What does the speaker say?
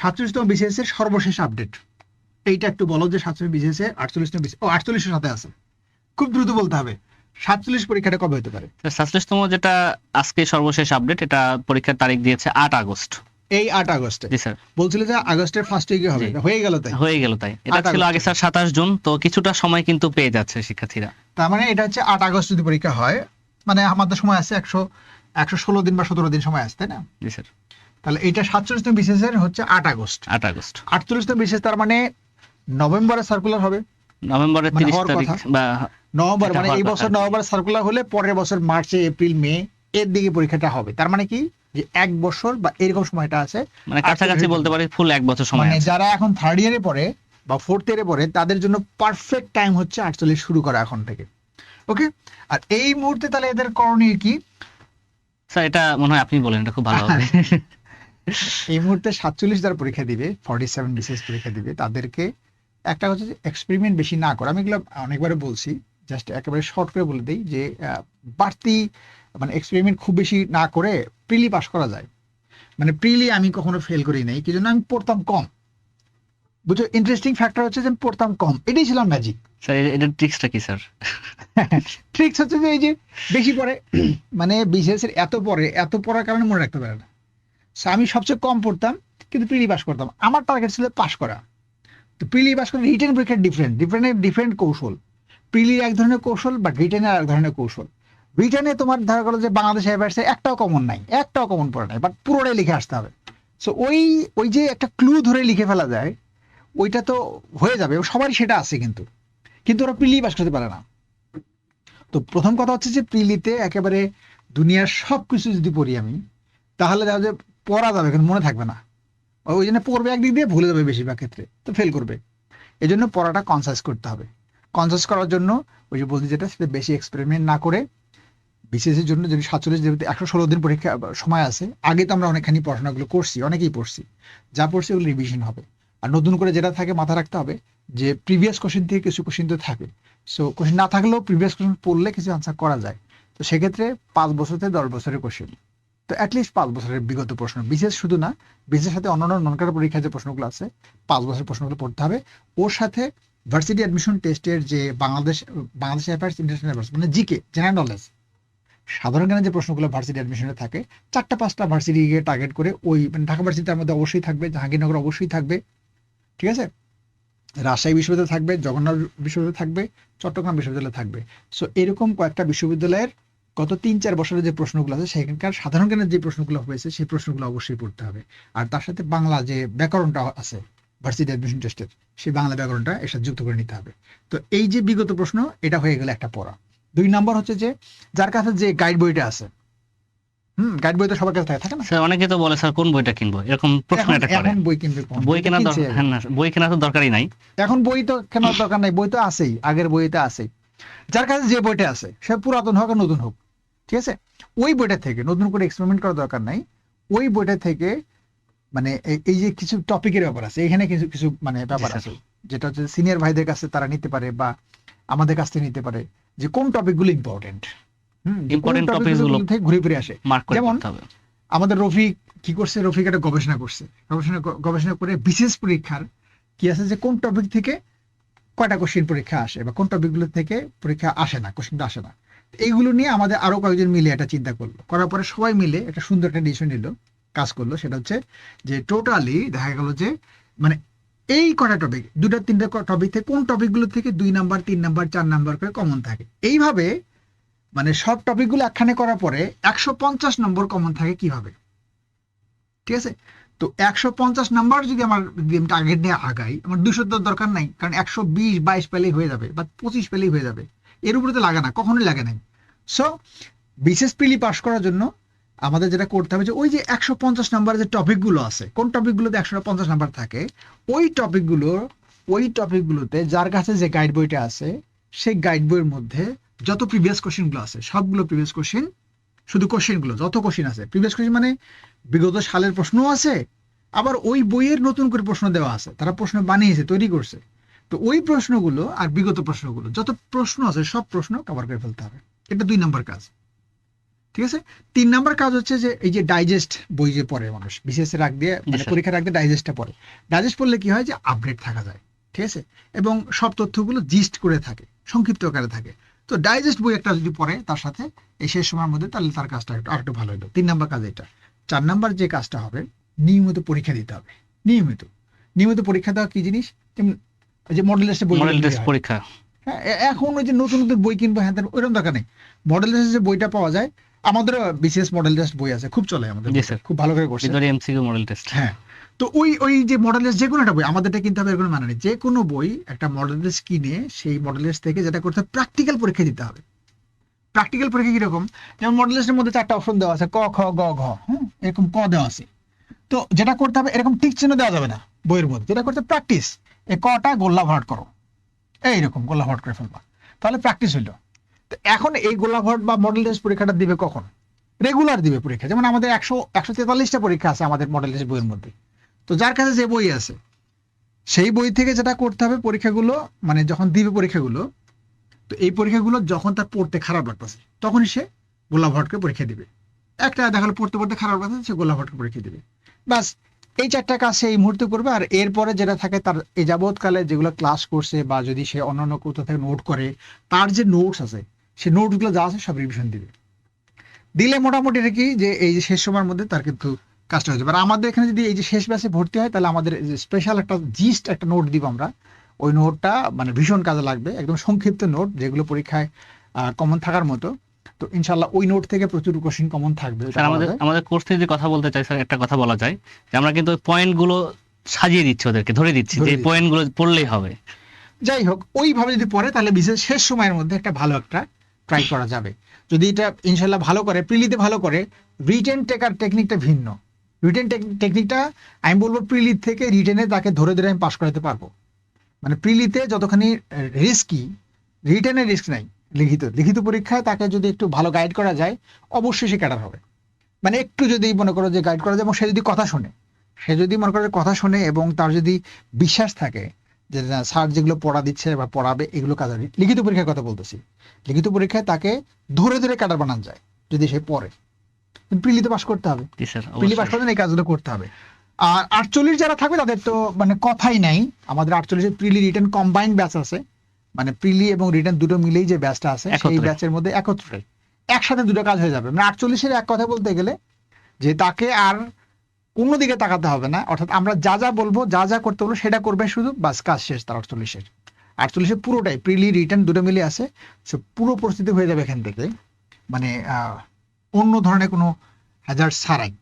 সাতচল্লিশতম বিসিএস এর সর্বশেষ আপডেট। এইটা একটু বলো যে সাতচল্লিশ বিসিএস এর আটচল্লিশতম ও আটচল্লিশের সাথে আছে। খুব দ্রুত বলতে হবে। সাতচল্লিশ পরীক্ষাটা কবে হতে পারে? সাতচল্লিশতম যেটা আজকে সর্বশেষ আপডেট এটা পরীক্ষার তারিখ দিয়েছে আট আগস্ট। এই আট আগস্টে? জি স্যার। বলছিল যে আগস্টের ফার্স্ট উইকে হবে। হয়ে গেল তাই? হয়ে গেল তাই। এটা ছিল আগে স্যার সাতাশ জুন তো কিছুটা সময় কিন্তু পেয়ে যাচ্ছে শিক্ষার্থীরা। তার মানে এটা হচ্ছে আট আগস্ট যদি পরীক্ষা হয় মানে আমাদের সময় আছে একশো একশো ষোলো দিন বা সতেরো দিন সময় আছে তাই না? জি স্যার। তাহলে এইটা সাতচল্লিশতম এর হচ্ছে আট আগস্ট। আট আগস্ট। আটচল্লিশতম বিশেষ তার মানে নভেম্বরে সার্কুলার হবে। নভেম্বরের মানে তিরিশ তারিখ বা নভেম্বর মানে এই বছর। নভেম্বর সার্কুলার হলে পরের বছর মার্চে এপ্রিল মে এর দিকে পরীক্ষাটা হবে। তার মানে কি? যে এক বছর বা এরকম সময়টা আছে। মানে কাছাকাছি বলতে পারি ফুল এক বছর সময় মানে আছে। যারা এখন থার্ড ইয়ারে পড়ে বা ফোর্থ ইয়ারে পড়ে তাদের জন্য পারফেক্ট টাইম হচ্ছে আটচল্লিশ শুরু করা এখন থেকে। ওকে আর এই মুহূর্তে তাহলে এদের করণীয় কি? স্যার এটা মনে হয় আপনি বলেন এটা খুব ভালো হবে। এই মুহূর্তে সাতচল্লিশ যারা পরীক্ষা দিবে ফর্টি সেভেন বিসিএস পরীক্ষা দিবে। তাদেরকে একটা হচ্ছে এক্সপেরিমেন্ট বেশি না করা আমি এগুলো অনেকবারে বলছি জাস্ট একেবারে শর্ট করে বলে দিই যে বাড়তি মানে এক্সপেরিমেন্ট খুব বেশি না করে প্রিলি পাস করা যায়। মানে প্রিলি আমি কখনো ফেল করি নাই কি জন্য? আমি পড়তাম কম। বুঝছ? ইন্টারেস্টিং ফ্যাক্টর হচ্ছে যে পড়তাম কম। এটাই ছিল ম্যাজিক স্যার এটা ট্রিক্সটা কি স্যার ট্রিক্স হচ্ছে যে এই যে বেশি পড়ে মানে বিসিএস এর এত পড়ে এত পড়ার কারণে মনে রাখতে পারে না। আমি সবচেয়ে কম পড়তাম, কিন্তু প্রিলি পাস করতাম। আমার টার্গেট ছিল পাস করা। তো প্রিলি পাস করে রিটেন পরীক্ষার ডিফারেন্ট ডিফারেন্ট ডিফারেন্ট কৌশল। প্রিলির এক ধরনের কৌশল বা রিটেনের এক ধরনের কৌশল। রিটেনে তোমার ধরা গেলো যে বাংলাদেশ এভার্সে একটাও কমন নাই, একটাও কমন পড়ে নাই বাট পুরোটাই লিখে আসতে হবে। সো ওই ওই যে একটা ক্লু ধরে লিখে ফেলা যায়, ওইটা তো হয়ে যাবে সবারই সেটা আছে কিন্তু। কিন্তু ওরা প্রিলি পাস করতে পারে না। তো প্রথম কথা হচ্ছে যে প্রিলিতে একেবারে দুনিয়ার সব কিছু যদি পড়ি আমি, তাহলে দেখা যায় পড়া যাবে, কিন্তু মনে থাকবে না। ওই জন্য পড়বে একদিক দিয়ে, ভুলে যাবে বেশিরভাগ ক্ষেত্রে, তো ফেল করবে। এই জন্য পড়াটা কনসাস করতে হবে। কনসাস করার জন্য ওই যে বলছি যেটা, সেটা বেশি এক্সপেরিমেন্ট না করে বিসিএস এর জন্য যদি সাতচল্লিশ, যেহেতু একশো ষোলো দিন পরীক্ষা সময় আছে, আগে তো আমরা অনেকখানি পড়াশোনাগুলো করছি, অনেকেই পড়ছি। যা পড়ছি ওগুলো রিভিশন হবে। আর নতুন করে যেটা থাকে মাথা রাখতে হবে, যে প্রিভিয়াস কোশ্চেন থেকে কিছু কোশ্চেন তো থাকে। সো কোশ্চেন না থাকলেও প্রিভিয়াস কোশ্চেন পড়লে কিছু আনসার করা যায়। তো সেক্ষেত্রে পাঁচ বছর থেকে দশ বছরের কোশ্চেন তো অ্যাটলিস্ট পাঁচ বছরের বিগত প্রশ্ন। বিশেষ শুধু না বিশেষ সাথে অন্যান্য নন কাটার পরীক্ষার যে প্রশ্নগুলো আছে, পাঁচ বছরের প্রশ্নগুলো পড়তে হবে। ওর সাথে ভার্সিটি অ্যাডমিশন টেস্টের যে Bangladesh Bangladesh affairs international affairs মানে জিকে জেনারেল নলেজ সাধারণ জ্ঞানের যে প্রশ্নগুলো ভার্সিটি অ্যাডমিশনে থাকে, চারটা পাঁচটা ভার্সিটিকে টার্গেট করে ওই মানে ঢাকা ভার্সিটি তার মধ্যে অবশ্যই থাকবে, জাহাঙ্গীরনগর অবশ্যই থাকবে। ঠিক আছে? রাজশাহী বিশ্ববিদ্যালয় থাকবে, জগন্নাথ বিশ্ববিদ্যালয় থাকবে, চট্টগ্রাম বিশ্ববিদ্যালয় থাকবে। সো এরকম কয়েকটা বিশ্ববিদ্যালয়ের গত তিন চার বছরের যে প্রশ্নগুলো আছে সেখানকার সাধারণ জ্ঞানের যে প্রশ্নগুলো হয়েছে সেই প্রশ্নগুলো অবশ্যই পড়তে হবে। আর তার সাথে বাংলা যে ব্যাকরণটা আছে ভার্সিটি অ্যাডমিশন টেস্টের সেই বাংলা ব্যাকরণটা এর সাথে যুক্ত করে নিতে হবে। তো এই যে বিগত প্রশ্ন এটা হয়ে গেলে একটা পড়া। দুই নম্বর হচ্ছে যে যার কাছে যে গাইড বইটা আছে হুম গাইড বই তো সবার কাছে থাকে থাকে না? স্যার অনেকে তো বলে স্যার কোন বইটা কিনবো? এরকম প্রশ্ন এটা করে। এখন বই কিনবে কখন? বই কেনার দরকার হ্যাঁ না বই কেনার তো দরকারই নাই। এখন বই তো কেনার দরকার নাই বই তো আছেই আগের বইতে আছেই। যার কাছে যে বইটা আছে সে পুরাতন হোক আর নতুন হোক ঠিক আছে? ওই বইটা থেকে নতুন করে এক্সপেরিমেন্ট করার দরকার নাই। ওই বইটা থেকে মানে এই- যে কিছু টপিকের ব্যাপার আছে এখানে কিছু কিছু মানে ব্যাপার আছে। যেটা হচ্ছে সিনিয়র ভাইদের কাছে তারা নিতে পারে বা আমাদের কাছ থেকে নিতে পারে যে কোন টপিকগুলো ইম্পর্টেন্ট টপিকগুলো গুলো- থেকে ঘুরে ফিরে আসে। যেমন- আমাদের রফিক কি করছে? রফিক একটা গবেষণা করছে। গবেষণা গবেষণা করে বিশেষ পরীক্ষার কি আছে যে কোন টপিক থেকে কয়টা কোশ্চেন পরীক্ষা আসে বা কোন টপিকগুলো থেকে পরীক্ষা আসে না কোশ্চেনটা আসে না। এইগুলো নিয়ে আমাদের আরও কয়েকজন মিলে একটা চিন্তা করল। করার পরে সবাই মিলে একটা সুন্দর একটা ডিসিশন নিল, কাজ করল। সেটা হচ্ছে যে টোটালি দেখা গেল যে মানে এই কটা টপিক দুটা তিনটা টপিক থেকে কোন টপিকগুলো থেকে দুই নাম্বার তিন নাম্বার চার নাম্বার করে কমন থাকে। এইভাবে মানে সব টপিকগুলো একখানে করার পরে একশো পঞ্চাশ নম্বর কমন থাকে কীভাবে? ঠিক আছে? তো একশো পঞ্চাশ নাম্বার যদি আমার টার্গেট নিয়ে আগাই, আমার দুশো তো দরকার নাই, কারণ একশো বিশ, বাইশ পেলেই হয়ে যাবে বা পঁচিশ পেলেই হয়ে যাবে। এর উপরে তো লাগে না, কখনোই লাগে নাই। সো বিশেষ প্রিলি পাশ করার জন্য আমাদের যেটা করতে হবে যে ওই যে একশো পঞ্চাশ নাম্বারের যে টপিকগুলো আছে, কোন টপিকগুলোতে একশো পঞ্চাশ নাম্বার থাকে, ওই টপিকগুলো, ওই টপিকগুলোতে যার কাছে যে গাইড বইটা আছে, সেই গাইড বইয়ের মধ্যে যত প্রিভিয়াস কোশ্চেনগুলো আছে, সবগুলো প্রিভিয়াস কোশ্চেন শুধু কোশ্চেনগুলো যত কোশ্চেন আছে প্রিভিয়াস কোশ্চেন মানে বিগত সালের প্রশ্নও আছে, আবার ওই বইয়ের নতুন করে প্রশ্ন দেওয়া আছে, তারা প্রশ্ন বানিয়েছে, তৈরি করছে। তো ওই প্রশ্নগুলো আর বিগত প্রশ্নগুলো যত প্রশ্ন আছে সব প্রশ্ন কভার করে ফেলতে হবে। এটা দুই নম্বর কাজ। ঠিক আছে? তিন নাম্বার কাজ হচ্ছে যে এই যে ডাইজেস্ট বই যে পড়ে মানুষ বিশেষ রাখ দিয়ে মানে sir. পরীক্ষার রাখ দিয়ে ডাইজেস্টটা পড়ে। ডাইজেস্ট পড়লে কি হয় যে আপডেট থাকা যায়। ঠিক আছে? এবং সব তথ্যগুলো জিস্ট করে থাকে সংক্ষিপ্ত আকারে থাকে। তো ডাইজেস্ট বই একটা যদি পড়ে তার সাথে এই শেষ সময়ের মধ্যে তাহলে তার কাজটা একটু আরেকটু ভালো হলো। তিন নাম্বার কাজ এটা। চার নাম্বার যে কাজটা হবে নিয়মিত পরীক্ষা দিতে হবে। নিয়মিত। নিয়মিত পরীক্ষা দেওয়া কি জিনিস? যেমন যে মডেল টেস্টে মডেল টেস্ট পরীক্ষা। হ্যাঁ এখন ওই যে নতুন নতুন বই কিনবো হ্যাঁ ওইরকম দরকার নেই। মডেল টেস্টের যে বইটা পাওয়া যায় আমাদের বিশেষ মডেল টেস্ট বই আছে খুব চলে আমাদের। খুব ভালো করে করছে। এমসিকিউ মডেল টেস্ট হ্যাঁ তো ওই ওই যে মডেল টেস্ট যে কোনো একটা বই আমাদেরটা কিনতে হবে এর কোনো মানে নেই। যে কোনো বই একটা মডেল টেস্ট কিনে সেই মডেল টেস্ট থেকে যেটা করতে হবে প্র্যাকটিক্যাল পরীক্ষা দিতে হবে। প্র্যাকটিক্যাল পরীক্ষা কীরকম? যেমন মডেল টেস্টের মধ্যে চারটা অপশন দেওয়া আছে ক খ গ ঘ হ্যাঁ এরকম ক দেওয়া আছে। তো যেটা করতে হবে এরকম টিক চিহ্ন দেওয়া যাবে না বইয়ের মধ্যে যেটা করতে প্র্যাকটিস এই কটা গোল্লা ভরাট করো। এইরকম গোল্লা ভরাট করে ফেলবা। তাহলে প্র্যাকটিস হইল। তো এখন এই গোল্লা ভরাট বা মডেল টেস্ট পরীক্ষাটা দিবে কখন? রেগুলার দিবে পরীক্ষা। যেমন আমাদের একশো একশো তেতাল্লিশটা পরীক্ষা আছে আমাদের মডেল টেস্ট বইয়ের মধ্যে। তো যার কাছে যে বই আছে, সেই বই থেকে যেটা করতে হবে পরীক্ষাগুলো মানে যখন দিবে পরীক্ষাগুলো, তো এই পরীক্ষাগুলো যখন তার পড়তে খারাপ লাগতেছে তখনই সে গোলা ভটকে পরীক্ষা দিবে। একটা দেখাল পড়তে পড়তে খারাপ লাগছে সে গোলা ভটকে পরীক্ষা দিবে। বাস এই চারটা কাজ সে এই মুহূর্তে করবে, আর এরপরে যেটা থাকে তার এই যাবৎকালে যেগুলো ক্লাস করছে বা যদি সে অন্যান্য কোথাও থেকে নোট করে, তার যে নোটস আছে, সে নোটগুলো যা আছে সব রিভিশন দিবে। দিলে মোটামুটি এটা কি যে এই যে শেষ সময়ের মধ্যে তার কিন্তু কাজটা হয়ে যাবে। আর আমাদের এখানে যদি এই যে শেষ ব্যাচে ভর্তি হয়, তাহলে আমাদের স্পেশাল একটা জিস্ট একটা নোট দিব আমরা। ওই নোটটা মানে ভীষণ কাজে লাগবে, একদম সংক্ষিপ্ত নোট যেগুলো পরীক্ষায় কমন থাকার মতো। তো ইনশাল্লাহ ওই নোট থেকে প্রচুর কোশ্চিন কমন থাকবে স্যার আমাদের। আমাদের কোর্স থেকে যে কথা বলতে চাই স্যার একটা কথা বলা যায় যে আমরা কিন্তু পয়েন্টগুলো সাজিয়ে দিচ্ছি ওদেরকে ধরে দিচ্ছি যে দিচ্ছি। পয়েন্টগুলো পড়লেই হবে। যাই হোক ওইভাবে যদি পড়ে তাহলে বিশেষ শেষ সময়ের মধ্যে একটা ভালো একটা ট্রাই করা যাবে। যদি এটা ইনশাল্লাহ ভালো করে প্রিলিতে ভালো করে রিটেন টেকার টেকনিকটা ভিন্ন। রিটেন টেকনিকটা আমি বলব প্রিলি থেকে রিটেনে তাকে ধরে ধরে আমি পাস করাতে পারব। মানে প্রিলিতে যতখানি রিস্কি রিটেনের রিস্ক নাই। লিখিত লিখিত পরীক্ষায় তাকে যদি একটু ভালো গাইড করা যায় অবশ্যই সে ক্যাডার হবে। মানে একটু যদি মনে করো যে গাইড করা যায় এবং সে যদি কথা শোনে সে যদি মনে করে কথা শোনে এবং তার যদি বিশ্বাস থাকে যে না, স্যার যেগুলো পড়া দিচ্ছে বা পড়াবে এগুলো কাজ লিখিত পরীক্ষার কথা বলতেছি। লিখিত পরীক্ষায় তাকে ধরে ধরে ক্যাডার বানান যায় যদি সে পড়ে। প্রিলিতে পাস করতে হবে। প্রিলি পাস করতে এই কাজগুলো করতে হবে। আর আটচল্লিশ যারা থাকবে তাদের তো মানে কথাই নাই। আমাদের আটচল্লিশের প্রিলি রিটার্ন কম্বাইন্ড ব্যাচ আছে। মানে প্রিলি এবং রিটার্ন দুটো মিলেই যে ব্যাচটা আছে সেই ব্যাচের মধ্যে একত্রে। একসাথে দুটো কাজ হয়ে যাবে। মানে আটচল্লিশের এক কথা বলতে গেলে যে তাকে আর অন্যদিকে তাকাতে হবে না অর্থাৎ আমরা যা যা বলব যা যা করতে বলব সেটা করবে শুধু বাস কাজ শেষ তার আটচল্লিশের। আটচল্লিশের পুরোটাই প্রিলি রিটার্ন দুটো মিলে আছে সে পুরো পরিস্থিতি হয়ে যাবে এখান থেকে। মানে আহ, অন্য ধরনের কোনো হাজার ছাড়াই।